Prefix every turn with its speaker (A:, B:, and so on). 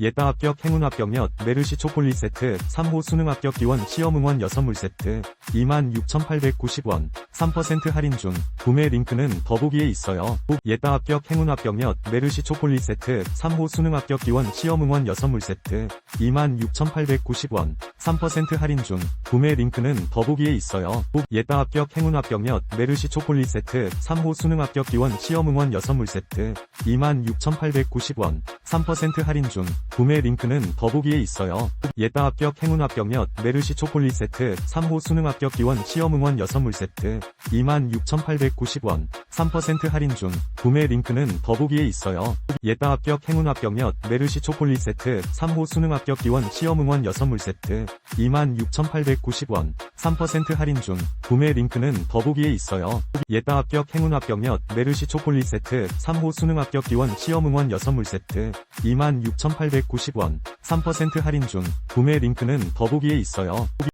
A: 예따 합격 행운 합격 몇 메르시 초콜릿 세트 3호 수능 합격 기원 시험 응원 6물 세트 26,890원 3% 할인 중 구매 링크는 더보기에 있어요. 예따 합격 행운 합격 몇 메르시 초콜릿 세트 3호 수능 합격 기원 시험 응원 6물 세트 26,890원 3% 할인 중 구매 링크는 더보기에 있어요. 예따 합격 행운 합격 몇 메르시 초콜릿 세트 3호 수능 합격 기원 시험 응원 6물 세트 26,890원 3% 할인 중 구매 링크는 더보기에 있어요. 예따 합격 행운 합격 몇 메르시 초콜릿 세트 3호 수능 합격 기원 시험 응원 6물 세트 26,890원 3% 할인 중 구매 링크는 더보기에 있어요. 예따 합격 행운 합격 몇 메르시 초콜릿 세트 3호 수능 합격 기원 시험 응원 6물 세트 26,890원 3% 할인 중 구매 링크는 더보기에 있어요. 예따 합격 행운 합격 몇 메르시 초콜릿 세트 3호 수능 합격 기원 시험 응원 6물 세트 26,890원 3% 할인 중 구매 링크는 더보기에 있어요.